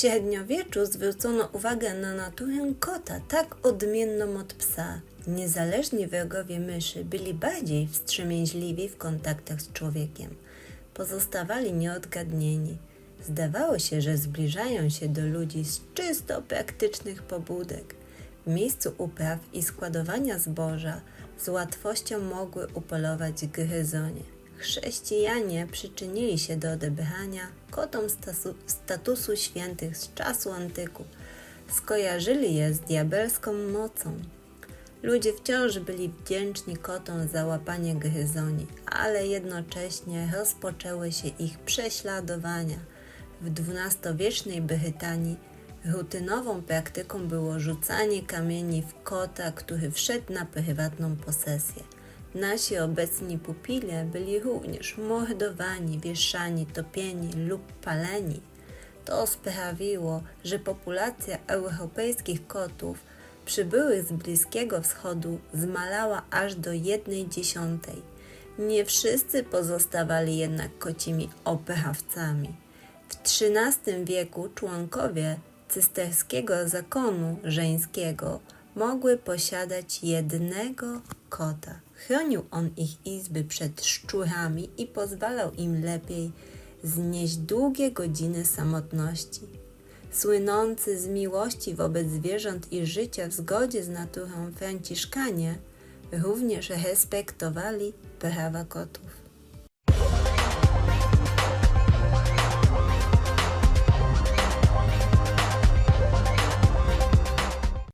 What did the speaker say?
średniowieczu zwrócono uwagę na naturę kota, tak odmienną od psa. Niezależni wrogowie myszy byli bardziej wstrzemięźliwi w kontaktach z człowiekiem. Pozostawali nieodgadnieni. Zdawało się, że zbliżają się do ludzi z czysto praktycznych pobudek. W miejscu upraw i składowania zboża z łatwością mogły upolować gryzonie. Chrześcijanie przyczynili się do odebrania kotom statusu świętych z czasu antyku. Skojarzyli je z diabelską mocą. Ludzie wciąż byli wdzięczni kotom za łapanie gryzoni, ale jednocześnie rozpoczęły się ich prześladowania. W XII-wiecznej Brytanii rutynową praktyką było rzucanie kamieni w kota, który wszedł na prywatną posesję. Nasi obecni pupile byli również mordowani, wieszani, topieni lub paleni. To sprawiło, że populacja europejskich kotów przybyłych z Bliskiego Wschodu zmalała aż do jednej dziesiątej. Nie wszyscy pozostawali jednak kocimi oprawcami. W XIII wieku członkowie cysterskiego zakonu żeńskiego mogły posiadać jednego kota. Chronił on ich izby przed szczurami i pozwalał im lepiej znieść długie godziny samotności. Słynący z miłości wobec zwierząt i życia w zgodzie z naturą Franciszkanie również respektowali prawa kotów.